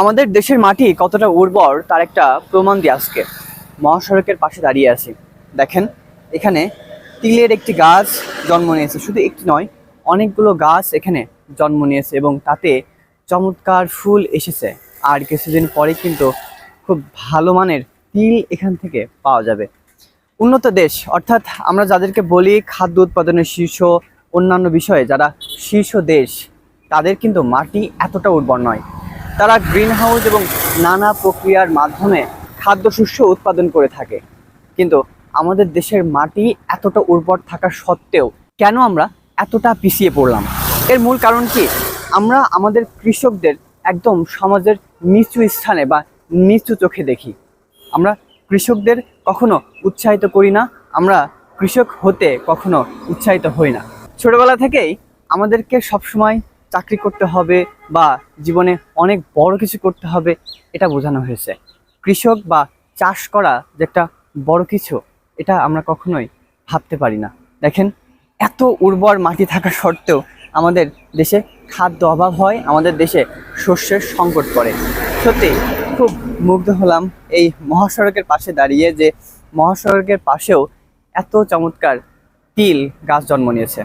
আমাদের দেশের মাটি কতটা উর্বর, তার একটা প্রমাণ দিয়ে আজকে। মহাসড়কের পাশে দাঁড়িয়ে আছি। দেখেন, এখানে তিলের একটি গাছ জন্ম নিয়েছে। শুধু একটি নয়, অনেকগুলো গাছ এখানে জন্ম নিয়েছে এবং তাতে চমৎকার ফুল এসেছে। আর কিছুদিন পরে কিন্তু খুব ভালো মানের তিল এখান থেকে পাওয়া যাবে। উন্নত দেশ, অর্থাৎ আমরা যাদেরকে বলি খাদ্য উৎপাদনের শীর্ষ, অন্যান্য বিষয়ে যারা শীর্ষ দেশ, তাদের কিন্তু মাটি এতটা উর্বর নয়। তারা গ্রিন হাউস এবং নানা প্রক্রিয়ার মাধ্যমে খাদ্যশস্য উৎপাদন করে থাকে। কিন্তু আমাদের দেশের মাটি এতটা উর্বর থাকা সত্ত্বেও কেন আমরা এতটা পিছিয়ে পড়লাম? এর মূল কারণ কি? আমরা আমাদের কৃষকদের একদম সমাজের নিচু স্থানে বা নিচু চোখে দেখি। আমরা কৃষকদের কখনো উৎসাহিত করি না, আমরা কৃষক হতে কখনো উৎসাহিত হই না। ছোটবেলা থেকেই আমাদেরকে সবসময় চাকরি করতে হবে বা জীবনে অনেক বড় কিছু করতে হবে, এটা বোঝানো হয়েছে। কৃষক বা চাষ করা যে একটা বড় কিছু, এটা আমরা কখনোই ভাবতে পারি না। দেখেন, এত উর্বর মাটি থাকা সত্ত্বেও আমাদের দেশে খাদ্য অভাব হয়, আমাদের দেশে শস্যের সংকট পড়ে। সত্যি, খুব মুগ্ধ হলাম এই মহাসড়কের পাশে দাঁড়িয়ে যে মহাসড়কের পাশেও এত চমৎকার তিল গাছ জন্ম নিয়েছে।